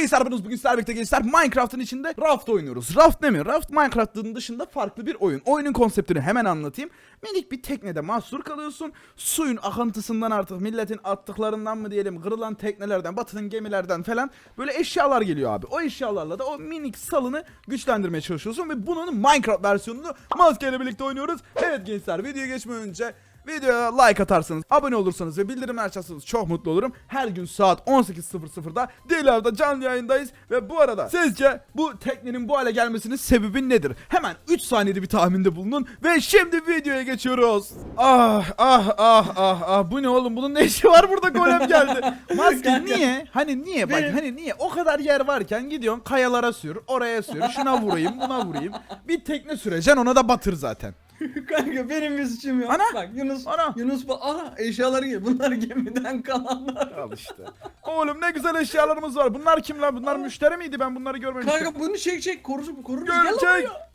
gençler hepiniz bugün sizlerle birlikte gençler Minecraft'ın içinde Raft oynuyoruz. Raft ne mi? Raft Minecraft'ın dışında farklı bir oyun. Oyunun konseptini hemen anlatayım. Minik bir teknede mahsur kalıyorsun. Suyun akıntısından artık milletin attıklarından mı diyelim kırılan teknelerden, batılan gemilerden falan böyle eşyalar geliyor abi. O eşyalarla da o minik salını güçlendirmeye çalışıyorsun ve bunun Minecraft versiyonunu maskeyle birlikte oynuyoruz. Evet gençler videoya geçmeden önce Videoya like atarsanız, abone olursanız ve bildirimler açarsanız çok mutlu olurum. Her gün saat 18.00'da Dilar'da canlı yayındayız. Ve bu arada sizce bu teknenin bu hale gelmesinin sebebi nedir? Hemen 3 saniyede bir tahminde bulunun ve şimdi videoya geçiyoruz. Ah ah ah ah ah bu ne oğlum bunun ne işi var burada golem geldi. Maske niye? Hani niye bak hani niye? O kadar yer varken gidiyorsun kayalara sür, oraya sür, şuna vurayım, buna vurayım. Bir tekne süreceksin ona da batır zaten. Kanka benim bir suçum yok. Ana! Bak Yunus. Ana! Yunus bu. Aha eşyaları gel. Bunlar gemiden kalanlar. Al işte. Oğlum ne güzel eşyalarımız var. Bunlar kim lan? Bunlar müşteri miydi? Ben bunları görmemiştim. Kanka bunu çek çek korur korur. Gel Görecek.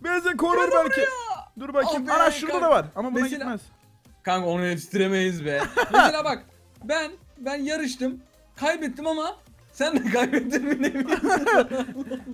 buraya. Beni korur Gel belki. Dur bakayım. Al be, Ana şurada kanka. da var. Ama buna Mesela- gitmez. Kanka onu yetiştiremeyiz be. Mesela bak ben ben yarıştım. Kaybettim ama sen de kaybettin mi ne bileyim.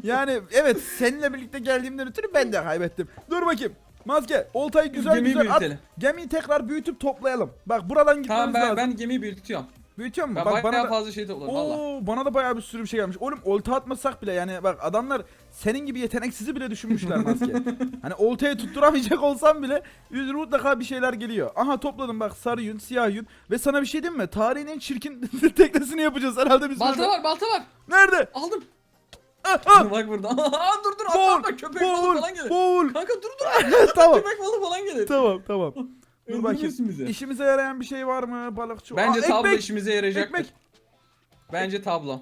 Yani evet seninle birlikte geldiğimden ötürü ben de kaybettim. Dur bakayım. Maske, oltayı güzel Gemiyi güzel at. büyütelim. Gemiyi tekrar büyütüp toplayalım. Bak buradan gitmemiz tamam ben, lazım. ben gemiyi büyütüyorum. Büyütüyor mu? Ben Bak bana da... fazla şey topladım valla. Oo, bana da bayağı bir sürü bir şey gelmiş. Oğlum olta atmasak bile yani bak adamlar senin gibi yeteneksizi bile düşünmüşler maske. hani oltaya tutturamayacak olsam bile yüzüne mutlaka bir şeyler geliyor. Aha topladım bak sarı yün, siyah yün ve sana bir şey diyeyim mi? Tarihin en çirkin teknesini yapacağız herhalde biz. Balta böyle. var balta var. Nerede? Aldım. Ah! bak burada. Aa dur dur atma atma köpek balığı falan gelir. boğul. Kanka dur dur. tamam, köpek balığı falan gelir. tamam, tamam. Dur bakayım. Bizi. İşimize yarayan bir şey var mı balıkçı? Bence Aa, tablo ekmek, işimize yarayacak. ekmek. Bence tablo.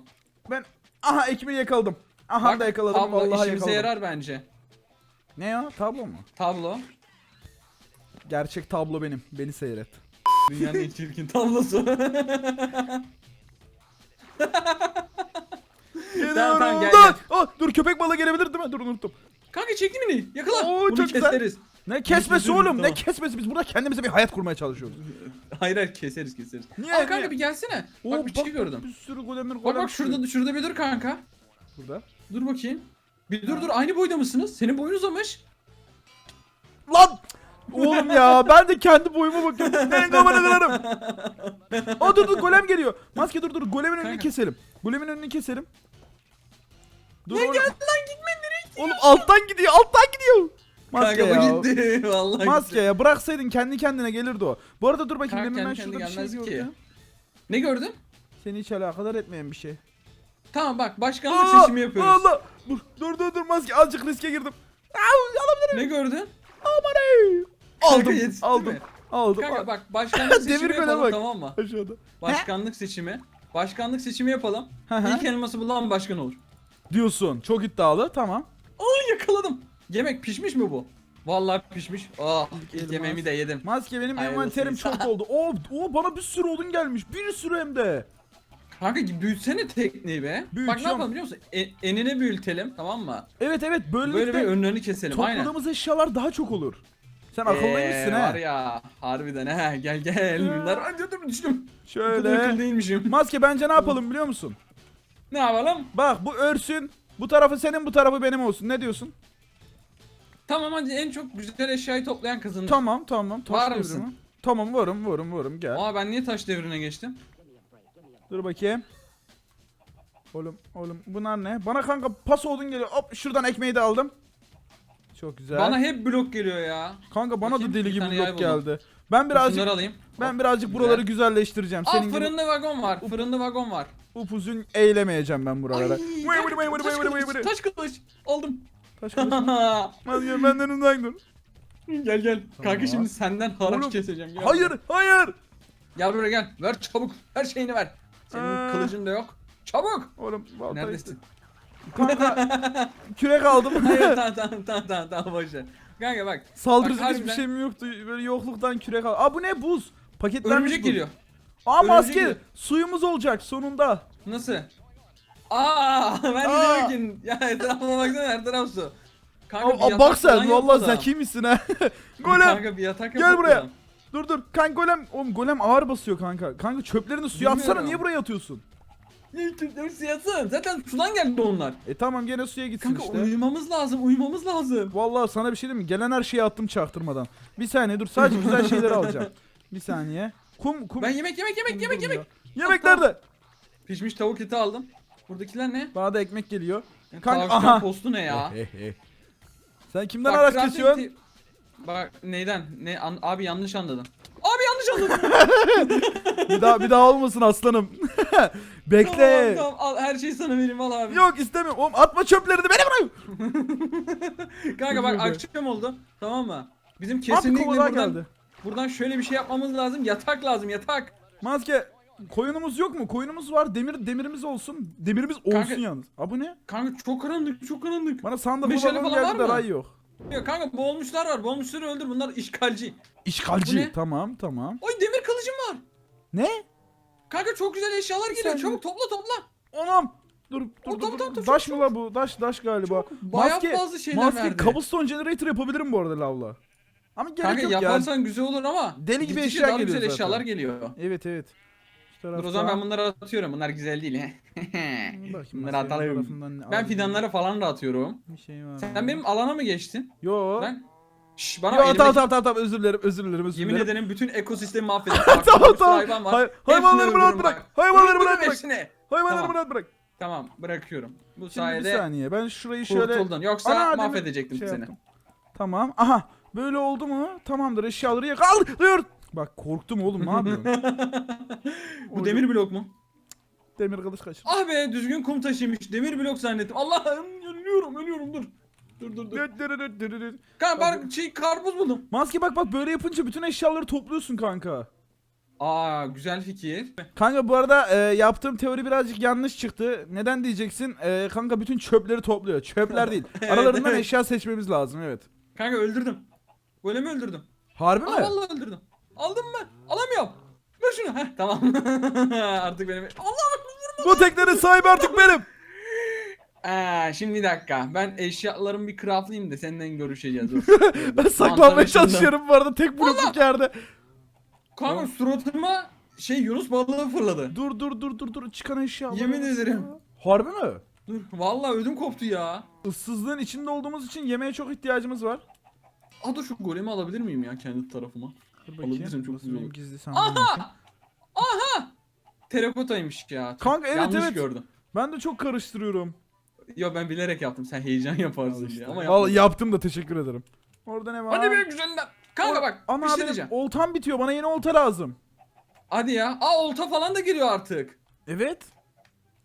Ben aha ekmeği yakaladım. Aha da Bak, yakaladım. tablo Vallahi işimize yakaladım. yarar bence. Ne ya? Tablo mu? Tablo. Gerçek tablo benim. Beni seyret. Dünyanın en çirkin tablosu. Tamam tamam gel Dur, gel. oh, dur köpek balığı gelebilir değil mi? Dur unuttum. Kanka çekti mi ne? Yakala. Oo, Bunu çok güzel. keseriz. Ne kesmesi oğlum? Ne tamam. kesmesi? Biz burada kendimize bir hayat kurmaya çalışıyoruz. Hayır hayır keseriz keseriz. Niye, Aa kanka niye? bir gelsene. Oo, bak bir şey gördüm. Bir sürü golemir Bak golem bak şurada şurada bir dur kanka. Burada. Dur bakayım. Bir dur dur aynı boyda mısınız? Senin boyun uzamış. Lan! Oğlum ya ben de kendi boyuma bakıyorum. Ben kafanı kırarım. Aa dur dur golem geliyor. Maske dur dur golemin önünü Kanka. keselim. Golemin önünü keselim. Dur Lan oğlum. gel lan gitme nereye Oğlum alttan gidiyor alttan gidiyor. Maske Kanka ya. bu gitti. Vallahi Maske gitti. ya bıraksaydın kendi kendine gelirdi o. Bu arada dur bakayım Kanka demin ben kendi şurada bir şey gelmez ki. gördüm. Ne gördün? Seni hiç alakadar etmeyen bir şey. Tamam bak başkanlık Aa, seçimi yapıyoruz. Allah! Dur dur dur dur maske azıcık riske girdim. Alabilirim. Ne gördün? Aman ey. Aldım yetişti aldım. mi? Aldım. Kanka bak başkanlık Demir seçimi göle yapalım bak. tamam mı? Aşağıda. Başkanlık seçimi. Başkanlık seçimi yapalım. Hı hı. İlk elması bulan başkan olur. Diyorsun. Çok iddialı. Tamam. Aa yakaladım. Yemek pişmiş mi bu? Vallahi pişmiş. Aa ilk elmas. yemeğimi de yedim. Maske benim Hayırlısı envanterim çok oldu. Oo, oo bana bir sürü odun gelmiş. Bir sürü hem de. Kanka büyütsene tekneyi be. Bak Büyütüyorum. ne yapalım biliyor musun? E, enine büyütelim tamam mı? Evet evet böylelikle Böyle bir önlerini keselim aynen. topladığımız eşyalar daha çok olur. Sen akıllıymışsın Ee, ha. Var ya harbiden ha gel gel bunlar. Ay dur dur düştüm. Bu kadar akıllı Şöyle. değilmişim. Maske bence ne yapalım biliyor musun? Ne yapalım? Bak bu örsün. Bu tarafı senin bu tarafı benim olsun. Ne diyorsun? Tamam hadi en çok güzel eşyayı toplayan kazanır. Tamam tamam. Taş Var devrimi. mısın? Tamam varım varım varım gel. Aa ben niye taş devrine geçtim? Dur bakayım. Oğlum oğlum bunlar ne? Bana kanka pas odun geliyor. Hop şuradan ekmeği de aldım. Çok güzel. Bana hep blok geliyor ya. kanka bana Bakayım, da deli bir gibi tane yay blok buldum. geldi. Ben birazcık Şunları alayım. ben birazcık güzel. buraları güzelleştireceğim. Aa Senin gibi fırında vagon var. Fırında vagon var. upuzun eylemeyeceğim ben Ay, buralara. Vıy vıy vıy vıy taş vıy vıy kılıç, vıy. taş kılıç. Aldım. Taş kılıç mı? Maske benden uzak dur. gel gel. Kanka Tamam. şimdi senden haraç Oğlum, keseceğim. Gel Hayır hayır. Gel buraya gel. Ver çabuk. Her şeyini ver. Senin Ee. kılıcın da yok. Çabuk. Oğlum baltayı- Neredesin? Kanka kürek aldım. Tamam tamam tamam tamam tamam boş ver. Kanka bak. Saldırıcı Bak, hiçbir harbiden- şeyim yoktu. Böyle yokluktan kürek aldım. Aa bu ne buz? Paketlenmiş Örümcek buz. geliyor. Aa Örümcek maske geliyor. suyumuz olacak sonunda. Nasıl? Aa ben de Aa. ya etrafıma baksana her taraf su. Kanka bir Aa, yatak bak falan sen valla yapalım. zeki misin ha? Golem Kanka bir yatak gel buraya. dur dur. Kanka golem oğlum golem ağır basıyor kanka. Kanka çöplerini suya atsana Bilmiyorum. niye buraya atıyorsun? Siyasın. Zaten sudan geldi onlar. E tamam gene suya gitsin Kanka işte. uyumamız lazım. Uyumamız lazım. Vallahi sana bir şey diyeyim mi? Gelen her şeyi attım çaktırmadan. Bir saniye dur sadece güzel şeyleri alacağım. Bir saniye. Kum kum. Ben yemek yemek yemek yemek yemek. ya. Yemek nerede? Pişmiş tavuk eti aldım. Buradakiler ne? Bana da ekmek geliyor. Kanka, Kanka, aha. postu ne ya? Sen kimden Bak, araç crafting kesiyorsun? ti- Bak neyden? Ne an- abi yanlış anladın. Anladın. bir daha bir daha olmasın aslanım. Bekle. Tamam, tamam, al her şeyi sana vereyim al abi. Yok istemiyorum. Oğlum atma çöplerini beni bırak. Kanka bak akşam oldu. Tamam mı? Bizim kesinlikle kovalar buradan, geldi. buradan şöyle bir şey yapmamız lazım. Yatak lazım yatak. Maske. Koyunumuz yok mu? Koyunumuz var. Demir demirimiz olsun. Demirimiz olsun Kanka- yalnız. Ha bu ne? Kanka çok karanlık çok karanlık. Bana sandık Meşale bulalım falan var geldi de mı? ray yok. Ya kanka boğulmuşlar var. Boğulmuşları öldür. Bunlar işgalci. Bu İşgalci. ne? Tamam tamam. Oy demir kılıcım var. Ne? Kanka çok güzel eşyalar geliyor. Sen- Çabuk topla topla. Anam. Dur dur dur. tamam, dur. tamam, tamam, Daş çok, mı la bu? Daş daş galiba. Bayağı fazla şeyler maske verdi. cobblestone generator yapabilirim bu arada lavla. Ama gerek Kanka yok ya. yaparsan güzel olur ama Deli gibi gittikçe eşya daha geliyor güzel zaten. eşyalar geliyor. Evet evet. Şu Dur tarafta. o zaman ben bunları atıyorum. Bunlar güzel değil he. Bakayım bunları atalım. tarafından ne Ben fidanlara falan da atıyorum. bir şey var. Sen benim alana mı geçtin? Yo. Ben Şş, bana Yo elime- tamam tamam tamam tamam özür dilerim özür dilerim özür Yemin dilerim. ederim bütün ekosistemi mahvedin. tamam tamam. Hayvan var. Hay- Hepsini hayvanları bırak öldürürüm bırak. bak. Hayvanları Öldürürüm bırak bırak. hepsini. Hayvanları Tamam. bırak bırak. Tamam bırakıyorum. Bu Şimdi bir sayede saniye ben şurayı şöyle kurtuldun. Yoksa Ana, demin mahvedecektim şey seni. yaptım. Tamam. Aha. Böyle oldu mu? Tamamdır. Eşyaları yakalıyor. Bak korktum oğlum ne yapıyorsun? Bu demir blok mu? Demir kılıç kaçır. Ah be düzgün kum taşıymış. Demir blok zannettim. Allah'ım ölüyorum ölüyorum dur. Dur dur dur. Dö- dö- dö- dö- dö- dö. Kanka ben şey karpuz buldum. Maske bak bak böyle yapınca bütün eşyaları topluyorsun kanka. Aa güzel fikir. Kanka bu arada e, yaptığım teori birazcık yanlış çıktı. Neden diyeceksin? E, kanka bütün çöpleri topluyor. Çöpler değil. Evet, Aralarından evet. eşya seçmemiz lazım evet. Kanka öldürdüm. Golemi öldürdüm. Harbi mi? Aa vallahi öldürdüm. Aldım mı? Alamıyorum. Ver şunu. Heh tamam. Artık benim. Allah Bu teknenin sahibi artık benim. Aa, şimdi bir dakika. Ben eşyalarımı bir craftlayayım da senden görüşeceğiz. Dur. Ben saklanmaya çalışıyorum bu arada tek blokluk yerde. Kanka suratıma şey Yunus balığı fırladı. Dur dur dur dur dur çıkan eşya. Yemin ederim. Harbi mi? Dur. Vallahi ödüm koptu ya. Issızlığın içinde olduğumuz için yemeğe çok ihtiyacımız var. Aa dur şu golemi alabilir miyim ya kendi tarafıma? Dur Alabilirsin, çok Burası güzel benim olur. gizli sandığım için. Terakotaymış ya. Kanka, evet, Yanlış evet. gördüm. Ben de çok karıştırıyorum. Yo ben bilerek yaptım. Sen heyecan yaparsın İşte. diye ama Vallahi yapmadım. yaptım da teşekkür ederim. Orada ne var? Hadi be güzelinden. Kanka bak Ama bir şey diyeceğim. oltam bitiyor. Bana yeni olta lazım. Hadi ya. Aa olta falan da geliyor artık. Evet.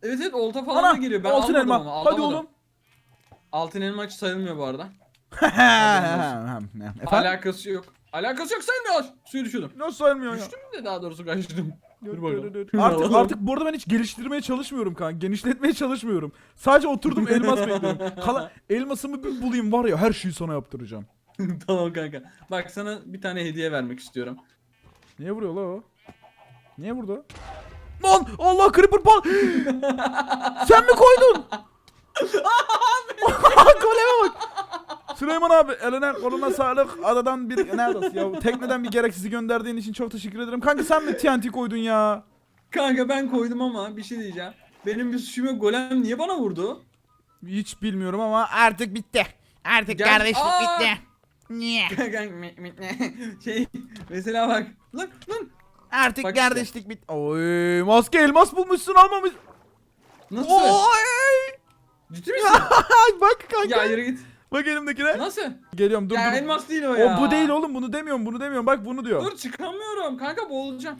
Evet evet olta falan Ana da geliyor. Ben altın almadım elma. ama. Hadi alamadım. oğlum. Altın elma hiç sayılmıyor bu arada. Efendim? Alakası yok. Alakası yok sayılmıyor. Suya düşüyordum. Nasıl sayılmıyor ya? Düştüm de daha doğrusu kaçtım. Dur bakalım. Artık artık bu arada ben hiç geliştirmeye çalışmıyorum kanka. Genişletmeye çalışmıyorum. Sadece oturdum elmas bekliyorum. Kala elmasımı bir bulayım var ya her şeyi sana yaptıracağım. tamam kanka. Bak sana bir tane hediye vermek istiyorum. Niye vuruyor la o? Niye vurdu? Lan Allah creeper pal. Sen mi koydun? Süleyman abi eline koluna sağlık. Adadan bir neredesin ya? Tekneden bir gereksizi gönderdiğin için çok teşekkür ederim. Kanka sen mi TNT koydun ya? Kanka ben koydum ama bir şey diyeceğim. Benim bir suçum yok. Golem niye bana vurdu? Hiç bilmiyorum ama artık bitti. Artık Gel- kardeşlik Aa! bitti. Niye? şey mesela bak. Lan lan. Artık Bak işte. kardeşlik bitti. Oy maske elmas bulmuşsun almamış. Nasıl? Oy. Ciddi misin? Bak kanka. ya yürü git. Bak elimdekine. Nasıl? Geliyorum dur ya dur. elmas değil o O ya. bu değil oğlum bunu demiyorum bunu demiyorum bak bunu diyor. Dur çıkamıyorum. Kanka boğulacağım.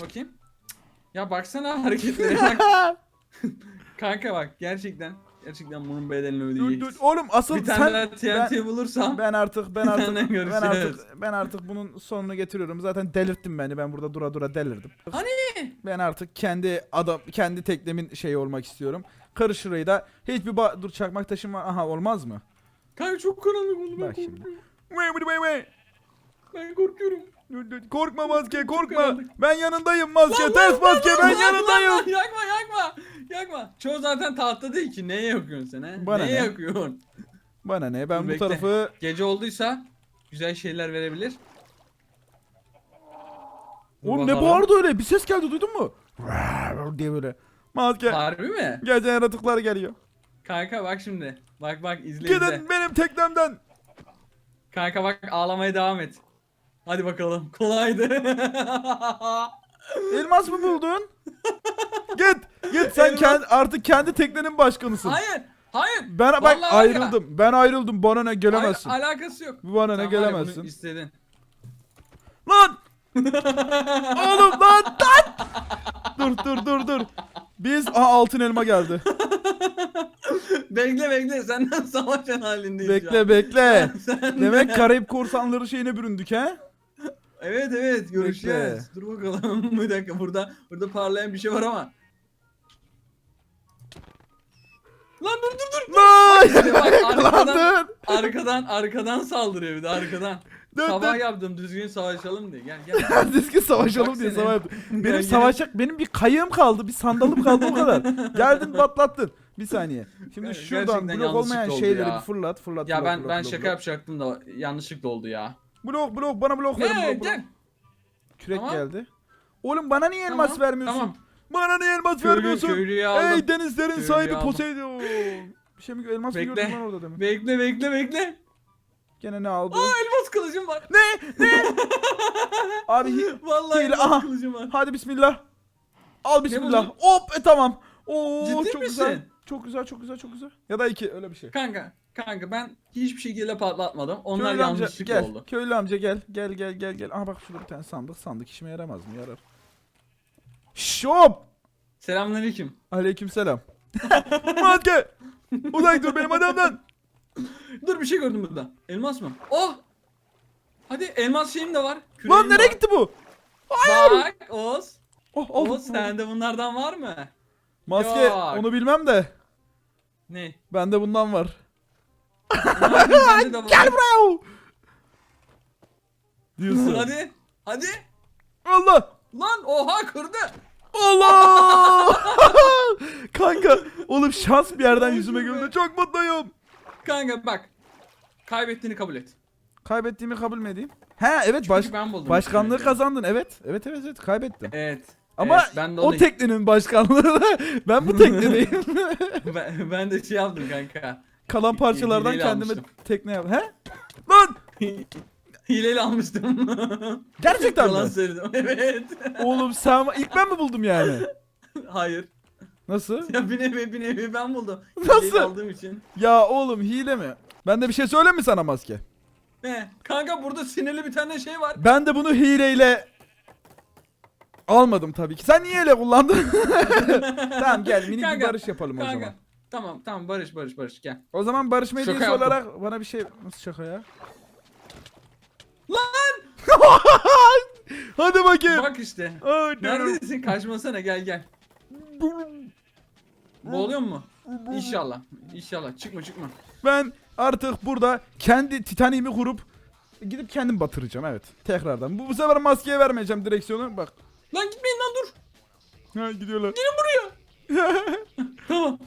Bakayım. Ya baksana hareketlere bak. Kanka bak gerçekten. Gerçekten bunun bedelini dur ödeyeceksin. dur oğlum asıl Bir tane sen daha TNT ben, bulursam. ben artık ben Bir artık tane ben görüşürüz. artık ben artık bunun sonunu getiriyorum. Zaten delirttin beni. Ben burada dura dura delirdim. Hani? Ben artık kendi adam kendi teknemin şeyi olmak istiyorum. Kır şurayı da. Hiçbir ba- dur çakmak taşım var. Aha olmaz mı? Kanka çok karanlık oldu ben Bak şimdi. korkuyorum. Ben korkuyorum. Korkma maske korkma. karanlık. Ben yanındayım maske. Lan, Ters lan, maske lan, ben lan, yanındayım. lan, Yakma yakma. Yakma. Çoğu zaten tahta değil ki. Neye yakıyorsun sen he? Bana Neye ne? yakıyorsun? Bana ne? Ben Dur, bu bekle. tarafı Gece olduysa güzel şeyler verebilir. Dur Oğlum ne bakalım. bağırdı öyle? Bir ses geldi duydun mu? diye böyle. Maske. Harbi mi? Gece yaratıklar geliyor. Kanka bak şimdi. Bak bak izle izle. Gidin benim teknemden. Kanka bak ağlamaya devam et. Hadi bakalım. Kolaydı. Elmas mı buldun? git. Git sen Elmas- kendi, artık kendi teknenin başkanısın. hayır. Hayır. Ben bak Vallahi var ya. ayrıldım. Ben ayrıldım. Bana ne gelemezsin. Hayır, alakası yok. Bu bana ne var ya bunu gelemezsin. istedin. Lan! Oğlum lan lan! dur dur dur dur. Biz aha altın elma geldi. bekle bekle senden savaşan halindeyiz şu bekle an. bekle. Sen Demek de- Karayip korsanları şeyine büründük he? Evet evet görüşeceğiz. Dur bakalım bir dakika burada burada parlayan bir şey var ama. Lan dur dur dur. Lan! Bak, arkadan, Yakalandın. arkadan arkadan saldırıyor bir de arkadan. Sabah yaptım düzgün savaşalım diye. Gel gel. Düzgün savaşalım diye seni. sabah yaptım. Benim savaşacak benim bir kayığım kaldı, bir sandalım kaldı o kadar. Geldin patlattın. Bir saniye. Şimdi Ger- şuradan gerçekten blok olmayan oldu şeyleri ya. bir fırlat, fırlat. Ya fırlat, ben fırlat, ben fırlat, şaka fırlat. yapacaktım da yanlışlıkla oldu ya. Blok blok bana blok verin. Ne blok, blok. gel. Kürek Tamam. geldi. Oğlum bana niye elmas Tamam, vermiyorsun? tamam. Bana niye elmas Köylü, vermiyorsun? köylüyü aldım. Ey denizlerin Köylüyü sahibi aldım. Poseidon. Bir şey mi elmas mı Bekle. gördün lan orada demin? Bekle bekle bekle. Gene ne aldı? Aa elmas kılıcım var. Ne? Ne? Abi hi- Vallahi Değil, elmas aha. kılıcım var. hadi bismillah. Al bismillah. buldun? Hop e tamam. Oo Ciddi çok misin? güzel. Çok güzel çok güzel çok güzel. Ya da iki öyle bir şey. Kanka kanka ben hiçbir şekilde patlatmadım. Onlar Köylü amca yanlışlıkla gel. oldu. Köylü amca gel. Gel gel gel gel. Aha bak şurada bir tane sandık. Sandık işime yaramaz mı? Yarar. Şop. Selamünaleyküm. Aleykümselam. Maske. Uzak dur benim adamdan. Dur bir şey gördüm burada. Elmas mı? Oh! Hadi elmas şeyim de var. Lan küreğim de nereye var. gitti bu? Bak Oğuz. Oh aldım. Oğuz sende bunlardan var mı? Maske Yok. onu bilmem de. Ne? Bende bundan var. Gel buraya. Diyorsun. Hadi. Hadi. Allah. Lan oha kırdı. Allah! Kanka oğlum şans bir yerden yüzüme güldü. Çok mutluyum. Kanka bak. Kaybettiğini kabul et. Kaybettiğimi kabul mü edeyim? He evet baş, Çünkü ben buldum. başkanlığı kazandın. Evet. Evet evet evet kaybettim. Evet. Ama evet, ben de o teknenin başkanlığı ben bu teknedeyim. ben, ben de şey yaptım kanka. Kalan parçalardan hileyle kendime almıştım. tekne yap. He? Lan! Hileyle almıştım. Gerçekten Yalan mi? söyledim. Evet. Oğlum sen ilk ben mi buldum yani? Hayır. Nasıl? Ya bir nevi bir nevi ben buldum. Nasıl? Aldığım için. Ya oğlum hile mi? Ben de bir şey söyleyeyim mi sana maske? Ne? Kanka burada sinirli bir tane şey var. Ben de bunu hileyle almadım tabii ki. Sen niye öyle kullandın? tamam gel minik bir Kanka, barış yapalım o Kanka. zaman. Tamam tamam Barış Barış Barış gel. O zaman barış medyası yaptım. olarak bana bir şey... Nasıl şaka ya? Lan! Hadi bakayım. Bak işte. Hadi. Neredesin? Kaçmasana gel gel. Boğuluyor mu? İnşallah. İnşallah. Çıkma çıkma. Ben artık burada kendi Titanic'imi kurup gidip kendim batıracağım evet. Tekrardan. Bu, bu sefer maskeye vermeyeceğim direksiyonu. Bak. Lan gitmeyin lan dur. Ha gidiyorlar. Gelin buraya. tamam.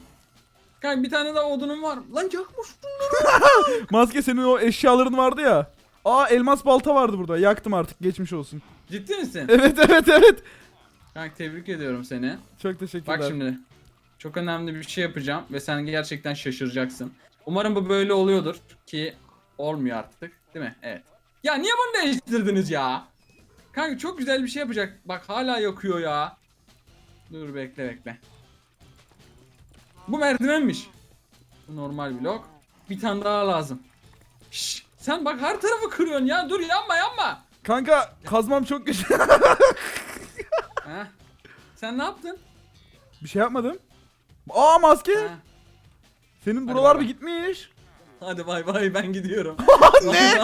Kanka bir tane daha odunum var. Lan yakma şunları. Maske senin o eşyaların vardı ya. Aa elmas balta vardı burada. Yaktım artık. Geçmiş olsun. Ciddi misin? Evet evet evet. Kanka tebrik ediyorum seni. Çok teşekkürler. Bak şimdi. Çok önemli bir şey yapacağım ve sen gerçekten şaşıracaksın. Umarım bu böyle oluyordur ki olmuyor artık. Değil mi? Evet. Ya niye bunu değiştirdiniz ya? Kanka çok güzel bir şey yapacak. Bak hala yakıyor ya. Dur bekle bekle. Bu merdivenmiş. Bu normal blok. Bir tane daha lazım. Şşş, sen bak her tarafı kırıyorsun ya. Dur yanma yanma. Kanka kazmam çok güçlü. Heh. Sen ne yaptın? bir şey yapmadım. Aa maske. Heh. Senin Hadi buralar bay bir bay. gitmiş. Hadi bay bay ben gidiyorum. ne?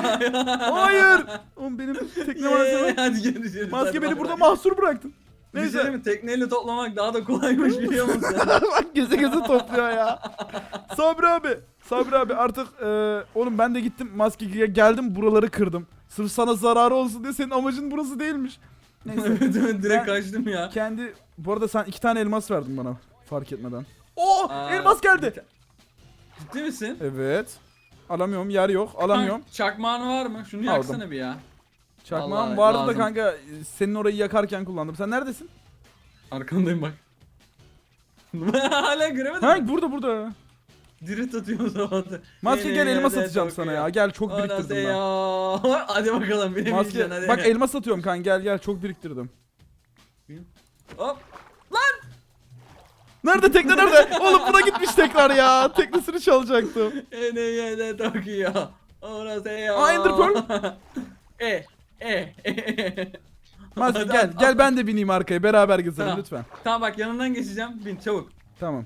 Hayır. Oğlum benim tekne malzemem. Hadi görüşürüz. Maske hadi beni bay burada bay. mahsur bıraktın. Bir şey Neyse. diyeyim mi? Tekneyle toplamak daha da kolaymış biliyor musun? Bak geze geze topluyor ya. Sabri abi. Sabri abi artık e, oğlum ben de gittim maskeye geldim buraları kırdım. Sırf sana zararı olsun diye senin amacın burası değilmiş. Neyse. evet evet direkt Ben- kaçtım ya. Kendi bu arada sen iki tane elmas verdin bana fark etmeden. Oo Aa, elmas geldi. Ciddi misin? Evet. Alamıyorum yer yok alamıyorum. Kanka, Çakmağın var mı? Şunu yaksana bir ya. Çakmağım Vallahi vardı da lazım. kanka senin orayı yakarken kullandım. Sen neredesin? Arkandayım bak. Hala göremedim. Ha mi? burada burada. Diri tutuyor zaten. Maske gel elmas atacağım sana ya. Gel çok biriktirdim ben. Hadi bakalım bilemeyeceksin Maske hadi. bak elmas atıyorum kan gel gel çok biriktirdim. Hop. Nerede tekne nerede? Oğlum buna gitmiş tekrar ya. Teknesini çalacaktım. Ene yene Tokyo. Orası ya. Aa, Ender Pearl. e. E. E. Hadi, gel gel ben de bineyim arkaya beraber gezelim Tamam. lütfen. Tamam bak yanından geçeceğim. Bin çabuk. Tamam.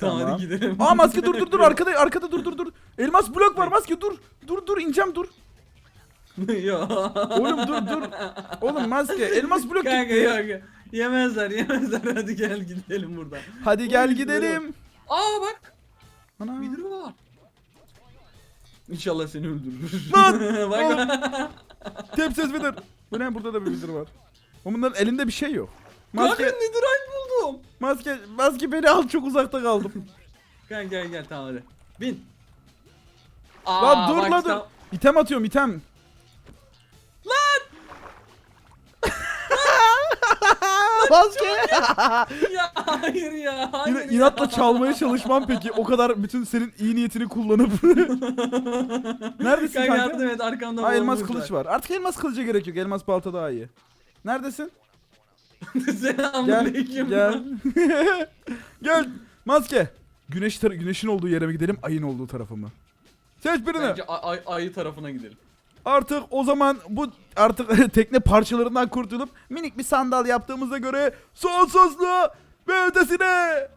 Tamam, Tamam. hadi gidelim. Aa maske dur dur dur arkada arkada dur dur dur. Elmas blok var maske dur. Dur dur ineceğim dur. Yo. Oğlum dur dur. Oğlum maske elmas blok Kanka gitti. yok yok. Yemezler yemezler hadi gel gidelim buradan. Hadi gel Oğlum, gidelim. Aa bak Ana. biri var. İnşallah seni öldürür. Lan! bak. Tep ses midir? Bu ne burada da bir bildir var. Oğlum bunların elinde bir şey yok. Kanka Maske netherite buldum. maske maske beni al çok uzakta kaldım. Kanka gel gel tamam hadi. Bin. Lan Aa, dur bak lan dur. tam- İtem atıyorum item. Maske. ya hayır ya hayır Yine ya. inatla çalmaya çalışmam peki. O kadar bütün senin iyi niyetini kullanıp. Neredesin Kanka yardım et arkamda Ha elmas kılıç var. Artık elmas kılıca gerek yok. Elmas balta daha iyi. Neredesin? Gel. Selamünaleyküm. Gel. Gel. Maske. Güneş tar- güneşin olduğu yere mi gidelim, ayın olduğu tarafa mı? Seç birini. Bence ay- ay- ayı tarafına gidelim. Artık o zaman bu artık tekne parçalarından kurtulup minik bir sandal yaptığımıza göre sonsuzluğa ve ötesine.